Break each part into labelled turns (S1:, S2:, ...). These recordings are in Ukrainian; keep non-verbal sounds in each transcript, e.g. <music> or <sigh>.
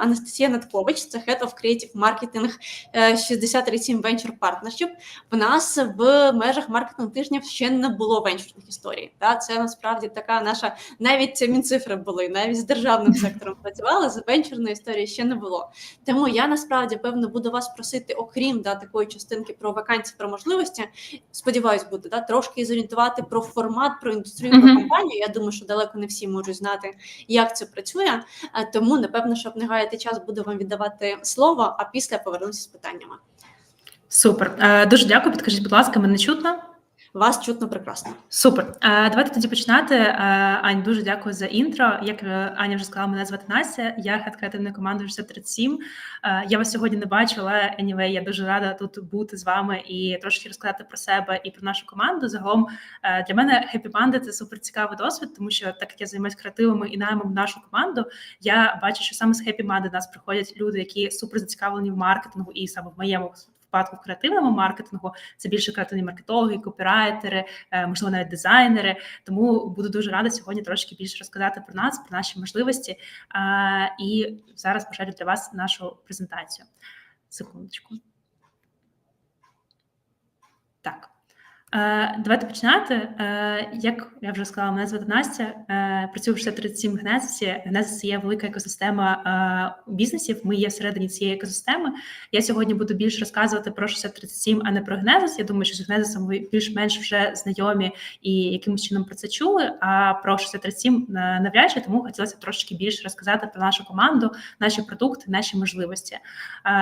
S1: Анастасія Наткович, це Head of Creative Marketing 6037 Venture Partnership. В нас в межах маркетинг тижнів ще не було венчурних історій. Та це насправді така наша навіть мінцифри були, навіть з державним сектором працювали. З венчурної історії ще не було. Тому я насправді певно буду вас просити, окрім да такої частинки про вакансії, про можливості. Сподіваюсь, буде да трошки зорієнтувати про формат, про індустрію, про компанію. Я думаю, що далеко не всі можуть знати, як це працює. Е, Тому напевно, щоб не гаяти час, буду вам віддавати слово, а після повернуся з питаннями.
S2: Супер. Е, Дуже дякую. Підкажіть, будь ласка, мене чутно?
S1: Вас чутно прекрасно.
S2: Супер. Давайте тоді починати. Ань, дуже дякую за інтро. Як е, Аня вже сказала, мене звати Настя, я хед креативної команди 637. Е, Я вас сьогодні не бачу, але anyway, я дуже рада тут бути з вами і трошки розказати про себе і про нашу команду. Загалом е, для мене Happy Panda – це супер цікавий досвід, тому що так як я займаюся креативами і наймом в нашу команду, я бачу, що саме з Happy Panda нас приходять люди, які супер зацікавлені в маркетингу, і саме в моєму випадку в креативному маркетингу це більше креативні маркетологи, копірайтери, е, можливо, навіть дизайнери. Тому буду дуже рада сьогодні трошки більше розказати про нас, про наші можливості. Е, І зараз пошарю для вас нашу презентацію. Секундочку. Так. Е, Давайте починати. Е, Як я вже сказала, мене звати Настя. е, Працюю в 637 Гнезисі. Гнезис є велика екосистема бізнесів. Ми є всередині цієї екосистеми. Я сьогодні буду більше розказувати про 637, а не про Гнезис. Я думаю, що з Гнезисом ви більш-менш вже знайомі і якимось чином про це чули. А про 637 на- навряд чи тому хотілося б трошки більше розказати про нашу команду, наші продукти, наші можливості.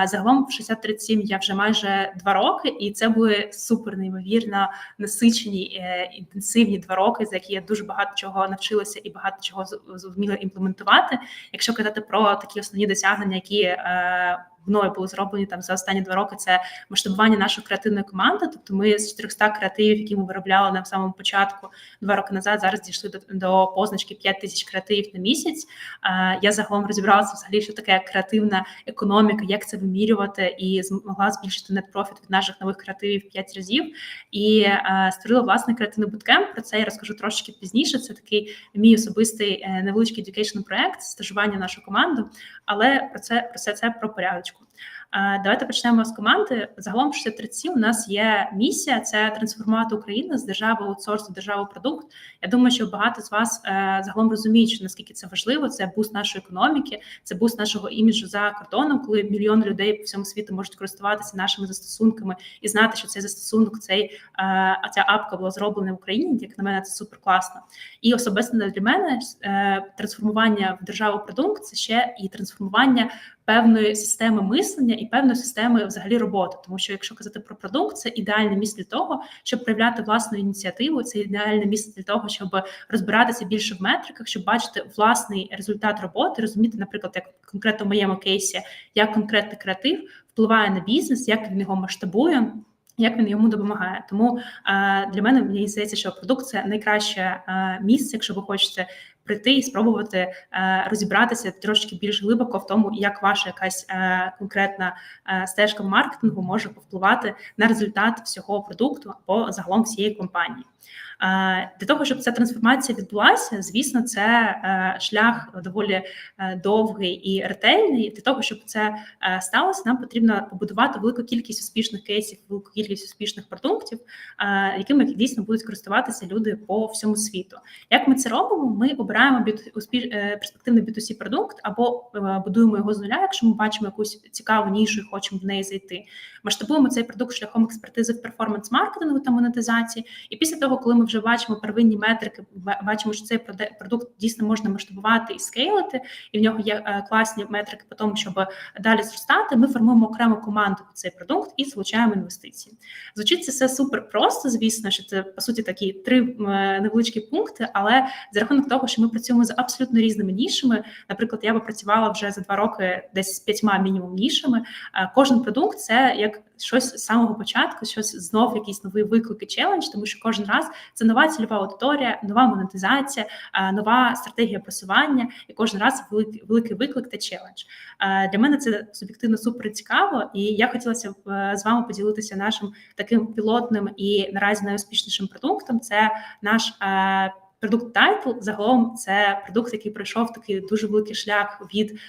S2: Загалом в 637 я вже майже два роки, і це були супер неймовірно насичені е, інтенсивні два роки, за які я дуже багато чого навчилася і багато чого зуміла імплементувати. Якщо казати про такі основні досягнення, які е, мною були зроблені там за останні два роки, це масштабування нашої креативної команди. Тобто, ми з 400 креативів, які ми виробляли на самому початку два роки назад, зараз дійшли до, до позначки 5 тисяч креативів на місяць. Е, я загалом розібралася взагалі, що таке креативна економіка, як це вимірювати, і змогла збільшити net-профіт від наших нових креативів 5 разів. І е, створила власний креативний буткемп. Про це я розкажу трошки пізніше. Це такий мій особистий е, невеличкий education проект, стажування нашу команду. Але про це про все це про порядочку. Е, Давайте почнемо з команди. Загалом 637 у нас є місія: це трансформувати Україну з держави аутсорс до держави продукт. Я думаю, що багато з вас е, загалом розуміють, що наскільки це важливо. Це буст нашої економіки, це буст нашого іміджу за кордоном, коли мільйони людей по всьому світу можуть користуватися нашими застосунками і знати, що цей застосунок, цей е, а ця апка була зроблена в Україні. Як на мене, це супер класно. І особисто для мене е, трансформування в державу продукт це ще і трансформування певної системи мислення і певної системи взагалі роботи. Тому що якщо казати про продукт, це ідеальне місце для того, щоб проявляти власну ініціативу. Це ідеальне місце для того, щоб розбиратися більше в метриках, щоб бачити власний результат роботи, розуміти, наприклад, як конкретно в моєму кейсі, як конкретний креатив впливає на бізнес, як він його масштабує. Як він йому допомагає, тому е, для мене мені здається, що продукт це найкраще е, місце, якщо ви хочете прийти і спробувати е, розібратися трошки більш глибоко в тому, як ваша якась е, конкретна е, стежка маркетингу може повпливати на результат всього продукту або загалом всієї компанії. Для того щоб ця трансформація відбулася, звісно, це шлях доволі довгий і ретельний. Для того, щоб це сталося, нам потрібно побудувати велику кількість успішних кейсів, велику кількість успішних продуктів, якими дійсно будуть користуватися люди по всьому світу. Як ми це робимо? Ми обираємо успі- е, перспективний B2C продукт або е, будуємо його з нуля, якщо ми бачимо якусь цікаву нішу і хочемо в неї зайти. Масштабуємо цей продукт шляхом експертизи в перформанс-маркетингу та монетизації. І після того, коли ми вже бачимо первинні метрики, бачимо, що цей продукт дійсно можна масштабувати і скейлити, і в нього є е, класні метрики по тому, щоб далі зростати. Ми формуємо окрему команду під цей продукт і залучаємо інвестиції. Звучить це все супер просто, звісно, що це по суті такі три невеличкі пункти, але за рахунок того, що ми працюємо з абсолютно різними нішами. Наприклад, я би працювала вже за два роки десь з п'ятьма мінімум нішами. Е, Кожен продукт це як щось з самого початку, щось знов якийсь новий виклик челендж, тому що кожен раз це нова цільова аудиторія, нова монетизація, е, нова стратегія просування, і кожен раз великий, виклик та челендж. Е, Для мене це суб'єктивно супер цікаво, і я хотілося б з вами поділитися нашим таким пілотним і наразі найуспішнішим продуктом. Це наш Продукт Title загалом це продукт, який пройшов такий дуже великий шлях від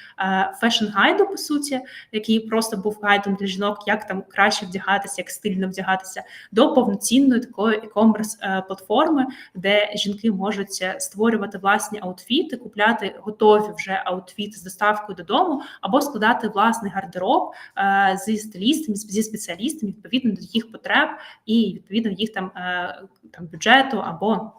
S2: фешн-гайду, по суті, який просто був гайдом для жінок, як там краще вдягатися, як стильно вдягатися, до повноцінної такої e-commerce е, платформи, де жінки можуть е, створювати власні аутфіти, купляти готові вже аутфіти з доставкою додому, або складати власний гардероб е, зі стилістами, зі спеціалістами відповідно до їх потреб і відповідно їх там, там бюджету або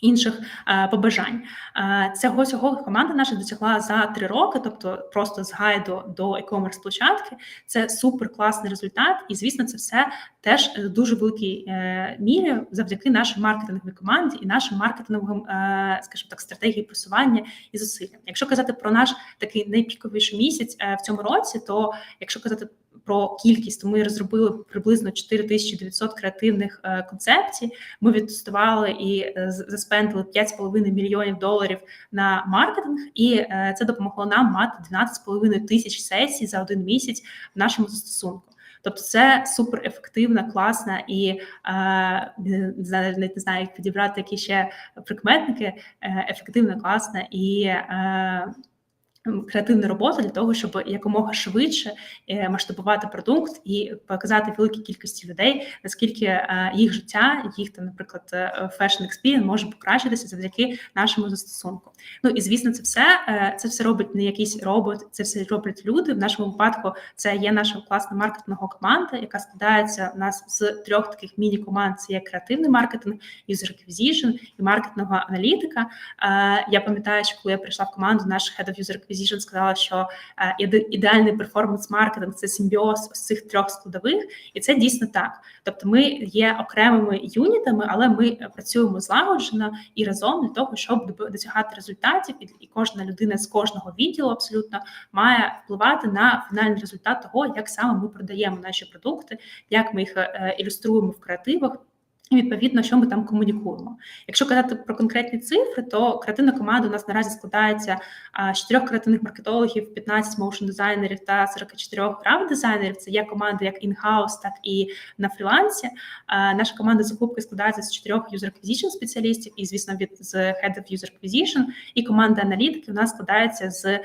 S2: інших е, побажань. Е, цього цього команда наша досягла за три роки, тобто просто з гайду до e-commerce площадки. Це супер класний результат, і звісно, це все теж дуже великій е, мірі завдяки нашій маркетинговій команді і нашим маркетинговим, е, скажімо так, стратегії просування і зусиллям. Якщо казати про наш такий найпіковіший місяць е, в цьому році, то якщо казати про кількість, ми розробили приблизно 4900 креативних е, концепцій. Ми відтестували і е, заспендили 5,5 мільйонів доларів на маркетинг, і е, це допомогло нам мати 12,5 тисяч сесій за один місяць в нашому застосунку. Тобто це супер ефективна, класна і навіть не знаю, як підібрати які ще прикметники. Ефективна, класна і креативна робота для того, щоб якомога швидше е, масштабувати продукт і показати великій кількості людей, наскільки е, їх життя, їх там, наприклад, фешн експірієнс може покращитися завдяки нашому застосунку. Ну і звісно, це все це все робить не якийсь робот, це все роблять люди. В нашому випадку це є наша класна маркетингова команда, яка складається у нас з трьох таких міні-команд: це є креативний маркетинг, user acquisition і маркетингова аналітика. Я пам'ятаю, що коли я прийшла в команду, наш head of user acquisition Acquisition сказала, що е, ідеальний перформанс-маркетинг це симбіоз з цих трьох складових, і це дійсно так. Тобто, ми є окремими юнітами, але ми працюємо злагоджено і разом для того, щоб досягати результатів, і кожна людина з кожного відділу абсолютно має впливати на фінальний результат того, як саме ми продаємо наші продукти, як ми їх е, ілюструємо в креативах. І відповідно, що ми там комунікуємо. Якщо казати про конкретні цифри, то креативна команда у нас наразі складається з чотирьох креативних маркетологів, 15 моушн дизайнерів та 44 граф дизайнерів. Це є команда як інхаус, так і на фрілансі. Наша команда закупки складається з чотирьох user acquisition спеціалістів, і звісно, від з Head of User Acquisition. І команда аналітики у нас складається з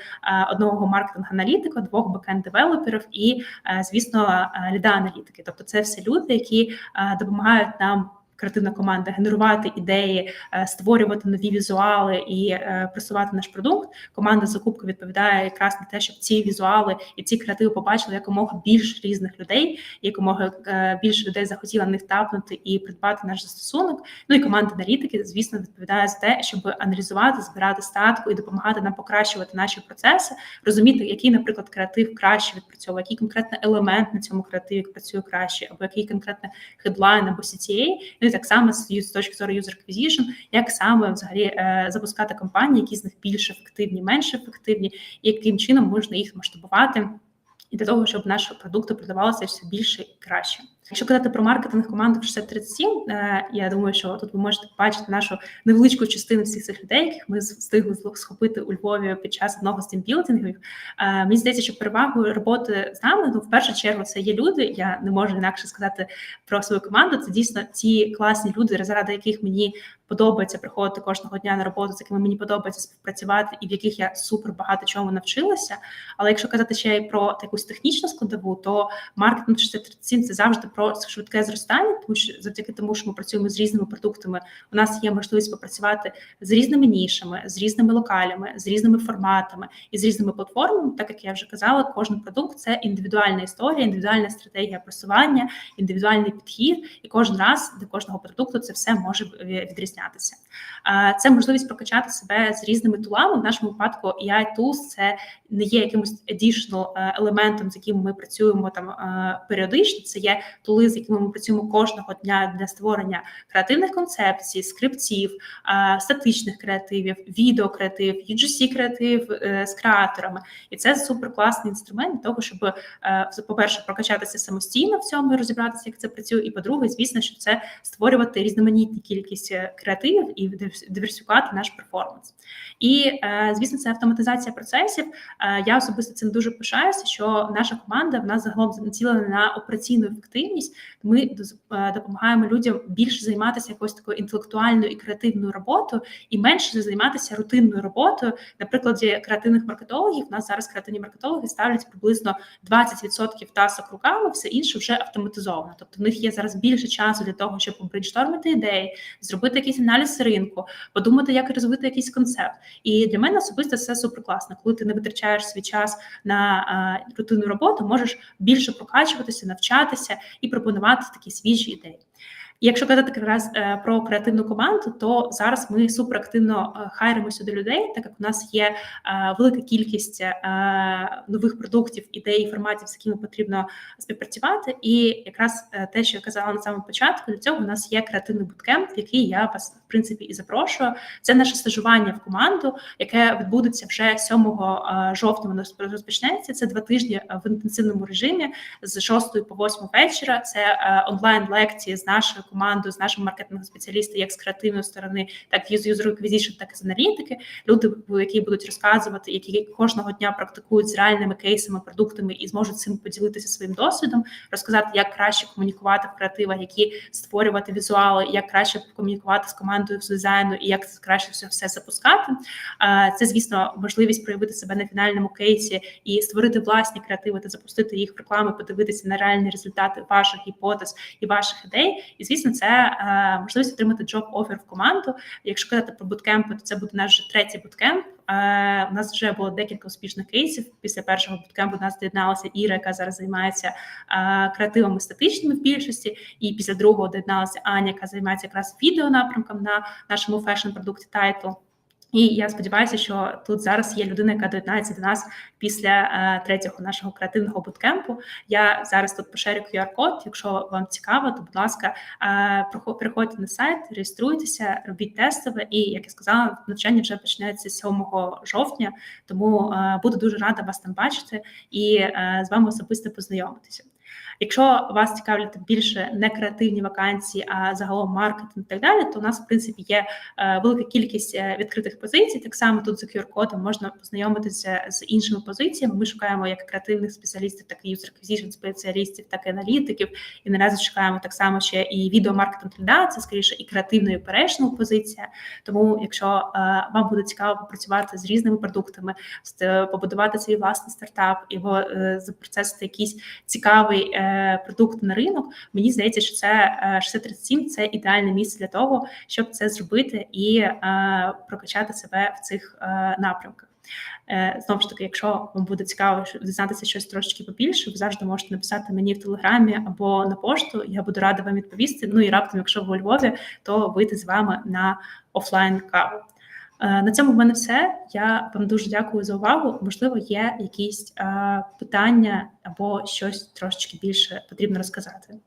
S2: одного маркетинг-аналітика, двох бекенд-девелоперів і, звісно, ліда аналітики. Тобто, це все люди, які допомагають нам креативна команда генерувати ідеї, е, створювати нові візуали і е, просувати наш продукт. Команда закупки відповідає якраз на те, щоб ці візуали і ці креативи побачили якомога більш різних людей, якомога е, більше людей захотіла них тапнути і придбати наш застосунок. Ну і команда аналітики, звісно, відповідає за те, щоб аналізувати, збирати статку і допомагати нам покращувати наші процеси, розуміти, який, наприклад, креатив краще відпрацьовує, який конкретно елемент на цьому креативі працює краще, або який конкретно хедлайн або CTA. Так само з точки зору user acquisition, як саме взагалі е, запускати компанії, які з них більш ефективні, менш ефективні, і яким чином можна їх масштабувати. І для того, щоб наші продукти продавалися все більше і краще. Якщо казати про маркетинг команду 637, е, я думаю, що тут ви можете бачити нашу невеличку частину всіх цих людей, яких ми встигли схопити у Львові під час одного з тімбілдингів. Е, мені здається, що перевагою роботи з нами ну, в першу чергу це є люди. Я не можу інакше сказати про свою команду. Це дійсно ті класні люди, заради яких мені подобається приходити кожного дня на роботу, з якими мені подобається співпрацювати, і в яких я супер багато чому навчилася. Але якщо казати ще й про якусь технічну складову, то маркетинг 637 – це завжди про швидке зростання, тому що завдяки тому, що ми працюємо з різними продуктами, у нас є можливість попрацювати з різними нішами, з різними локалями, з різними форматами і з різними платформами. Так як я вже казала, кожен продукт це індивідуальна історія, індивідуальна стратегія просування, індивідуальний підхід, і кожен раз для кожного продукту це все може відрізнятися. Це можливість прокачати себе з різними тулами. В нашому випадку AI Tools – це не є якимось additional е, елементом, з яким ми працюємо там е, періодично. Це є тули, з якими ми працюємо кожного дня для створення креативних концепцій, скриптів, статичних креативів, відеокреатив, UGC креатив е, з креаторами, і це супер класний інструмент для того, щоб по перше прокачатися самостійно в цьому і розібратися, як це працює. І по-друге, звісно, що це створювати різноманітні кількість креативів і диверсифікувати наш перформанс. І звісно, це автоматизація процесів. Я особисто цим дуже пишаюся, що наша команда в нас загалом націлена на операційну ефективність ефективність, ми е, допомагаємо людям більше займатися якоюсь такою інтелектуальною і креативною роботою, і менше займатися рутинною роботою. На прикладі креативних маркетологів, у нас зараз креативні маркетологи ставлять приблизно 20% тасок руками, все інше вже автоматизовано. Тобто в них є зараз більше часу для того, щоб брейнштормити ідеї, зробити якийсь аналіз ринку, подумати, як розвити якийсь концепт. І для мене особисто це супер класно. Коли ти не витрачаєш свій час на а, рутинну роботу, можеш більше прокачуватися, навчатися і пропонувати такі свіжі ідеї. Якщо казати якраз е, про креативну команду, то зараз ми суперактивно е, хайримо сюди людей, так як у нас є е, велика кількість нових продуктів, ідей, форматів, з якими потрібно співпрацювати. І якраз те, що я казала на самому початку, для цього у нас є креативний буткемп, в який я вас в принципі і запрошую. Це наше стажування в команду, яке відбудеться вже 7 е, жовтня. Воно розпочнеться. Це два тижні в інтенсивному режимі з 6 по 8 вечора. Це онлайн лекції з нашою командою, з нашими маркетинг спеціалістами, як з креативної сторони, так і з user acquisition, так і з аналітики. Люди, які будуть розказувати, які кожного дня практикують з реальними кейсами, продуктами і зможуть цим поділитися своїм досвідом, розказати, як краще комунікувати в креативах, які створювати візуали, як краще комунікувати з командою з дизайну і як краще все, все запускати. Це, звісно, можливість проявити себе на фінальному кейсі і створити власні креативи та запустити їх в рекламу, подивитися на реальні результати ваших гіпотез і ваших ідей. І звісно, це е, можливість отримати джоб офер в команду. Якщо казати про буткемпи, то це буде наш вже третій буткемп. У нас вже було декілька успішних кейсів. Після першого буткемпу нас доєдналася Іра, яка зараз займається е, креативами статичними в більшості. І після другого доєдналася Аня, яка займається якраз відео напрямком на нашому фешн-продукті Title. І я сподіваюся, що тут зараз є людина, яка доєднається до нас після е, третього нашого креативного буткемпу. Я зараз тут поширю QR-код. Якщо вам цікаво, то будь ласка, е, прохо- на сайт, реєструйтеся, робіть тестове. І як я сказала, навчання вже почнеться 7 жовтня. Тому е, буду дуже рада вас там бачити і з вами особисто познайомитися. Якщо вас цікавлять більше не креативні вакансії, а загалом маркетинг і так далі, то у нас в принципі є е, велика кількість е, відкритих позицій. Так само тут за QR-кодом можна познайомитися з іншими позиціями. Ми шукаємо як креативних спеціалістів, так і user acquisition спеціалістів, так і аналітиків. І наразі шукаємо так само ще і відеомаркетинг ліда, це скоріше і креативна і оперейшнл позиція. Тому, якщо е, вам буде цікаво попрацювати з різними продуктами, побудувати свій власний стартап, його запроцесити якийсь цікавий продукт на ринок, мені здається, що це е, 637 – це ідеальне місце для того, щоб це зробити і е, прокачати себе в цих е, напрямках. Е, Знову ж таки, якщо вам буде цікаво дізнатися щось трошечки побільше, ви завжди можете написати мені в телеграмі або на пошту. Я буду рада вам відповісти. Ну і раптом, якщо ви у Львові, то вийти з вами на офлайн каву. Е, На цьому в мене все. Я вам дуже дякую за увагу. Можливо, є якісь е, питання або щось трошечки більше потрібно розказати.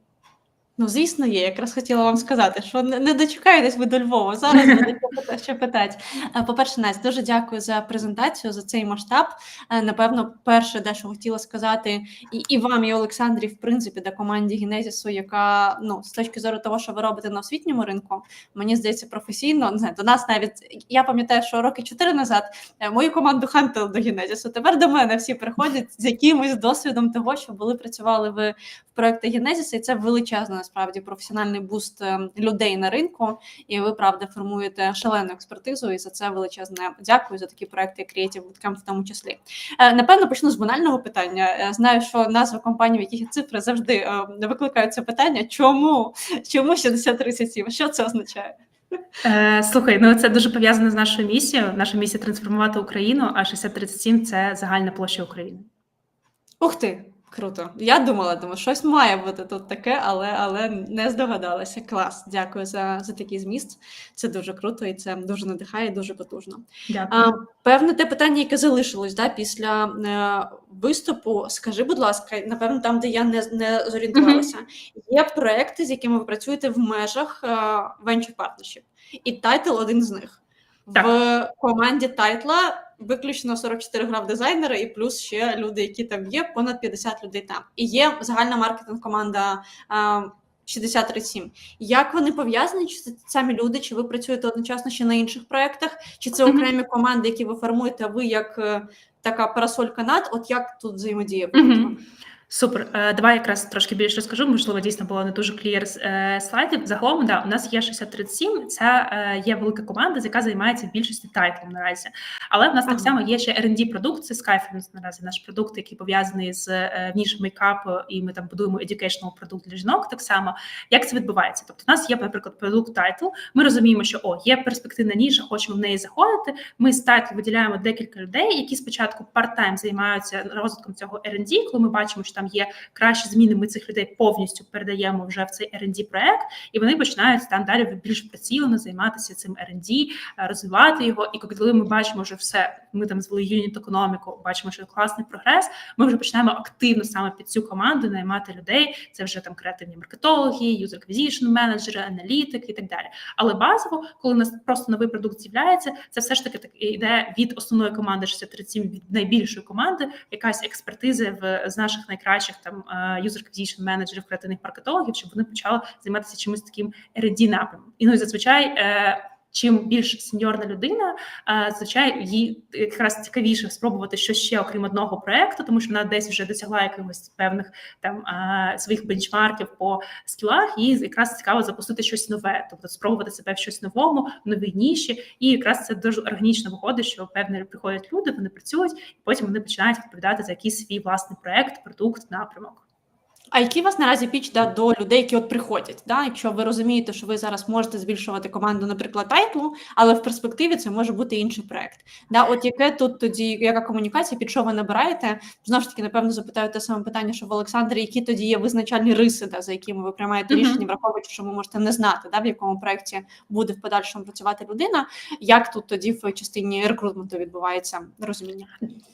S1: Ну, звісно, є. Якраз хотіла вам сказати, що не, не дочекаєтесь ви до Львова. Зараз буде <laughs> що питати. Е, По-перше, Настя, дуже дякую за презентацію, за цей масштаб. Е, Напевно, перше, де що хотіла сказати, і, і вам, і Олександрі, в принципі, та команді Генезісу, яка ну з точки зору того, що ви робите на освітньому ринку, мені здається, професійно не знаю, до нас навіть я пам'ятаю, що роки чотири назад е, мою команду хантили до Генезісу. Тепер до мене всі приходять з якимось досвідом того, що були працювали ви в проекти Генезіса, і це величезний насправді професіональний буст е, людей на ринку. І ви правда формуєте шалену експертизу. І за це величезне дякую за такі проекти, як Creative Bootcamp в тому числі. Е, Напевно, почну з банального питання. Е, Знаю, що назва компанії, в яких є цифри, завжди е, викликають це питання. Чому? Чому 6037? Що це означає?
S2: Е, слухай, ну це дуже пов'язано з нашою місією. Наша місія трансформувати Україну, а 6037 – це загальна площа України.
S1: Ух ти! Круто. Я думала, думаю, щось має бути тут таке, але але не здогадалася. Клас. Дякую за, за такий зміст. Це дуже круто і це дуже надихає, дуже потужно.
S2: Дякую.
S1: А, певне, те питання, яке залишилось да, після е, виступу. Скажи, будь ласка, напевно, там, де я не, не зорієнтувалася, є проекти, з якими ви працюєте в межах е, Venture Partnership, і тайтл один з них. В команді тайтла виключно 44 грав дизайнери, і плюс ще люди, які там є, понад 50 людей там. І є загальна маркетинг команда. е, 6037. Як вони пов'язані? Чи це самі люди, чи ви працюєте одночасно ще на інших проєктах, чи це окремі команди, які ви формуєте, а ви як е, така парасолька над? От як тут взаємодія?
S2: Мгм. Супер. Е, Давай якраз трошки більше розкажу. Можливо, дійсно було не дуже клієр е, слайдів. Загалом, да, у нас є 6037, Це е, є велика команда, яка займається більшості тайтлів наразі. Але в нас
S1: Ага.
S2: так само є ще R&D продукт. Це Skyfriends наразі наш продукт, який пов'язаний з нішем мейкапу, і ми там будуємо educational продукт для жінок. Так само як це відбувається? Тобто, у нас є, наприклад, продукт тайтл. Ми розуміємо, що о, є перспективна ніша, хочемо в неї заходити. Ми з тайтл виділяємо декілька людей, які спочатку part-time займаються розвитком цього R&D, коли ми бачимо, що там є кращі зміни. Ми цих людей повністю передаємо вже в цей R&D проект, і вони починають там далі більш прицілено займатися цим R&D, е, розвивати його. І коли ми бачимо, що все, ми там звели юніт економіку, бачимо, що класний прогрес. Ми вже починаємо активно саме під цю команду наймати людей. Це вже там креативні маркетологи, user acquisition менеджери, аналітики і так далі. Але базово, коли у нас просто новий продукт з'являється, це все ж таки так йде від основної команди 637, від найбільшої команди, якась експертиза в з наших найкращих там е, user acquisition менеджерів, креативних маркетологів, щоб вони почали займатися чимось таким R&D напрямом. І ну і зазвичай. Чим більш сеньорна людина, е, звичай їй якраз цікавіше спробувати щось ще окрім одного проекту, тому що вона десь вже досягла якихось певних там е, своїх бенчмарків по скілах, і якраз цікаво запустити щось нове, тобто спробувати себе в щось новому, новій ніші. І якраз це дуже органічно виходить, що певне приходять люди, вони працюють, і потім вони починають відповідати за якийсь свій власний проект, продукт, напрямок.
S1: А який у вас наразі піч да, до людей, які от приходять? Да? Якщо ви розумієте, що ви зараз можете збільшувати команду, наприклад, тайтлу, але в перспективі це може бути інший проект. Да? От яке тут тоді, яка комунікація, під що ви набираєте? Знову ж таки, напевно, запитаю те саме питання, що в Олександрі, які тоді є визначальні риси, да, за якими ви приймаєте рішення, враховуючи, що ви можете не знати, да, в якому проекті буде в подальшому працювати людина. Як тут тоді в частині рекрутменту відбувається розуміння?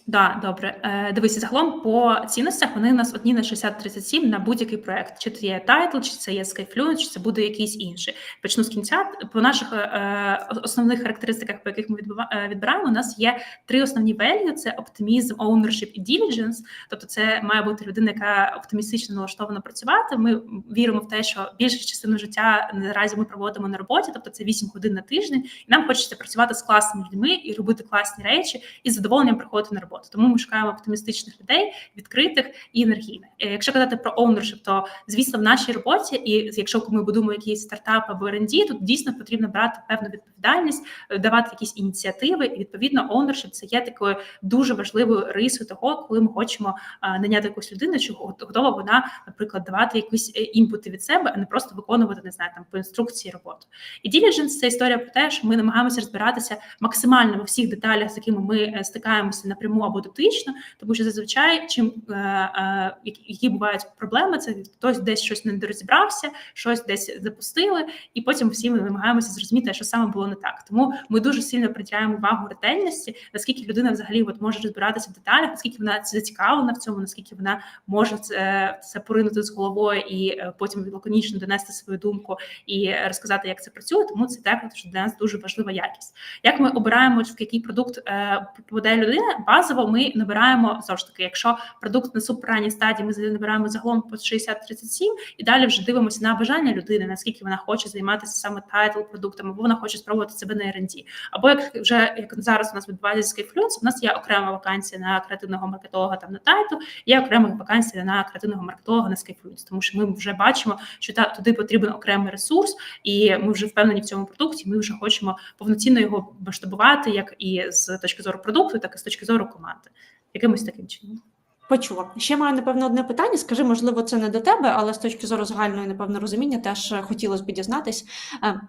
S2: Да, добре. Е, дивися, загалом по цінностях вони у нас одні на 60-37 на будь-який проект. Чи це є тайтл, чи це є Skyfluent, чи це буде якийсь інший. Почну з кінця. По наших е, основних характеристиках, по яких ми е, відбираємо, у нас є три основні value: це оптимізм, ownership і diligence. Тобто, це має бути людина, яка оптимістично налаштована працювати. Ми віримо в те, що більшу частину життя наразі ми проводимо на роботі, тобто це 8 годин на тиждень, і нам хочеться працювати з класними людьми і робити класні речі, і з задоволенням приходити на роботу. Тому ми шукаємо оптимістичних людей, відкритих і енергійних. Е, Якщо казати про ownership, то звісно, в нашій роботі, і якщо ми будуємо якийсь стартап або R&D, тут дійсно потрібно брати певну відповідальність, е, давати якісь ініціативи. І відповідно, ownership – це є такою дуже важливою рисою того, коли ми хочемо наняти якусь людину, чи готова вона, наприклад, давати якісь е, імпути від себе, а не просто виконувати не знаю, там по інструкції роботу. І diligence – це історія про те, що ми намагаємося розбиратися максимально во всіх деталях, з якими ми е, стикаємося напряму або дотично, тому що зазвичай, чим е, е, які бувають проблеми, це хтось десь щось не розібрався, щось десь запустили, і потім всі ми намагаємося зрозуміти, що саме було не так. Тому ми дуже сильно приділяємо увагу ретельності, наскільки людина взагалі от може розбиратися в деталях, наскільки вона зацікавлена в цьому, наскільки вона може це, це поринути з головою і е, потім лаконічно донести свою думку і розказати, як це працює. Тому це також для нас дуже важлива якість. Як ми обираємо в який продукт е, попаде людина? Базово ми набираємо ж таки, якщо продукт на суперранній стадії, ми набираємо загалом по 60-37, і далі вже дивимося на бажання людини, наскільки вона хоче займатися саме тайтл продуктом, або вона хоче спробувати себе на R&D. Або як вже як зараз у нас відбувається з у нас є окрема вакансія на креативного маркетолога там на тайтл, є окрема вакансія на креативного маркетолога на Skyfluence, тому що ми вже бачимо, що та туди потрібен окремий ресурс, і ми вже впевнені в цьому продукті. Ми вже хочемо повноцінно його масштабувати, як і з точки зору продукту, так і з точки зору команди. Якимось таким чином.
S1: Почула. Ще маю, напевно, одне питання. Скажи, можливо, це не до тебе, але з точки зору загальної, напевно, розуміння, теж хотілося б дізнатись. Е,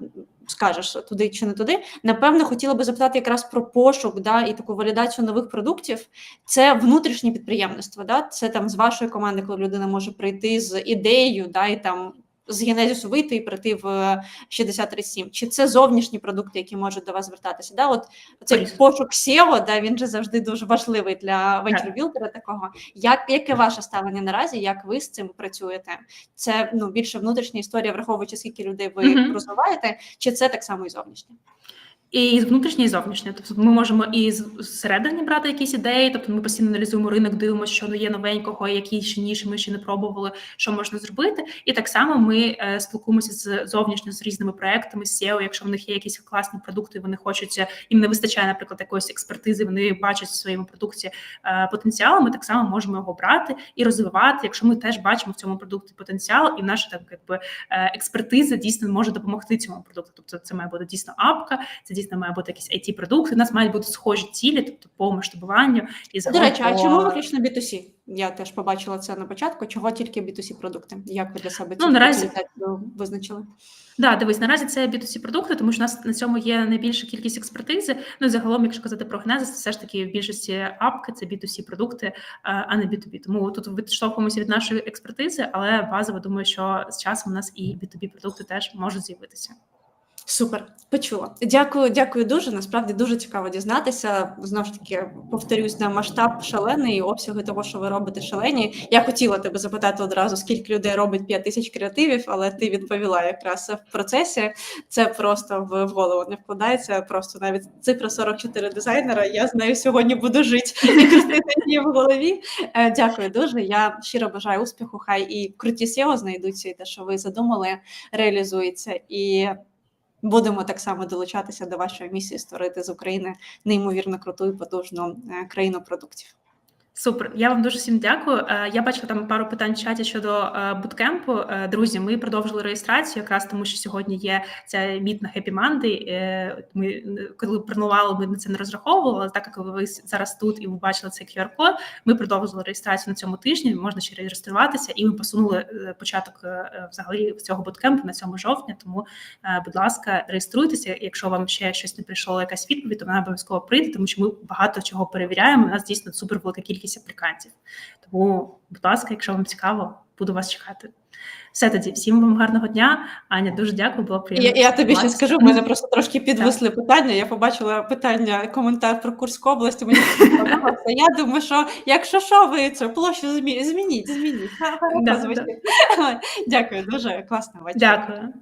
S1: Скажеш туди чи не туди. Напевно, хотіла би запитати якраз про пошук да, і таку валідацію нових продуктів. Це внутрішнє підприємництво. Да? Це там з вашої команди, коли людина може прийти з ідеєю, да, і там з генезісу вийти і прийти в 6037. Чи це зовнішні продукти, які можуть до вас звертатися? Да? От цей пошук SEO, да, він же завжди дуже важливий для венчур-білдера такого. Як, яке ваше ставлення наразі? Як ви з цим працюєте? Це ну, більше внутрішня історія, враховуючи, скільки людей ви розвиваєте, чи це так само і зовнішнє?
S2: І з внутрішньої, і зовнішньої. Тобто ми можемо і зсередини брати якісь ідеї, тобто ми постійно аналізуємо ринок, дивимося, що є новенького, які ще ніші ми ще не пробували, що можна зробити. І так само ми е, спілкуємося з зовнішньо з різними проектами, з SEO, якщо в них є якісь класні продукти, вони хочуть, е, їм не вистачає, наприклад, якоїсь експертизи, вони бачать в своєму продукті е, потенціал. Ми так само можемо його брати і розвивати, якщо ми теж бачимо в цьому продукті потенціал, і наша так якби експертиза дійсно може допомогти цьому продукту. Тобто, це має бути дійсно апка, це дійсно має бути якісь it продукти У нас мають бути схожі цілі, тобто по масштабуванню і
S1: До
S2: загалом
S1: речі, а чому виключно B2C? Я теж побачила це на початку. Чого тільки B2C продукти? Як ви для себе
S2: Ну, наразі-
S1: визначили?
S2: Да, дивись, наразі це B2C продукти, тому що у нас на цьому є найбільша кількість експертизи. Ну і загалом, якщо казати про генезис, все ж таки в більшості апки це B2C продукти, е, а не B2B. Тому тут відштовхуємося від нашої експертизи, але базово думаю, що з часом у нас і B2B продукти теж можуть з'явитися.
S1: Супер, почула. Дякую, дякую дуже. Насправді дуже цікаво дізнатися. Знову ж таки, повторюсь, на масштаб шалений, обсяги того, що ви робите, шалені. Я хотіла тебе запитати одразу, скільки людей робить 5 тисяч креативів, але ти відповіла якраз в процесі. Це просто в, голову не вкладається. Просто навіть цифра 44 дизайнера. Я з нею сьогодні буду жити <laughs> і крутити в голові. Е, Дякую дуже. Я щиро бажаю успіху. Хай і круті SEO знайдуться, і те, що ви задумали, реалізується. І будемо так само долучатися до вашої місії створити з України неймовірно круту і потужну е, країну продуктів.
S2: Супер, я вам дуже всім дякую. Е, Я бачила там пару питань в чаті щодо е, буткемпу. Е, Друзі, ми продовжили реєстрацію, якраз тому, що сьогодні є ця міт на Happy Monday. Е, Ми коли планували, ми на це не розраховували. Але так як ви зараз тут і ви бачили цей QR-код, ми продовжили реєстрацію на цьому тижні. Можна ще реєструватися, і ми посунули початок взагалі цього буткемпу на 7 жовтня. Тому, будь ласка, реєструйтеся. Якщо вам ще щось не прийшло, якась відповідь, то вона обов'язково прийде, тому що ми багато чого перевіряємо. У нас дійсно супер велика кількість аплікантів. Тому, будь ласка, якщо вам цікаво, буду вас чекати. Все тоді, всім вам гарного дня. Аня, дуже дякую, було приємно.
S1: Я, я тобі ще скажу, мене просто трошки підвисли питання. Я побачила питання, коментар про Курську область. Мені сподобалося. Я думаю, що якщо що, ви цю площу змі- змініть, змініть. Ха,
S2: Да.
S1: Дякую, дуже класно.
S2: Дякую.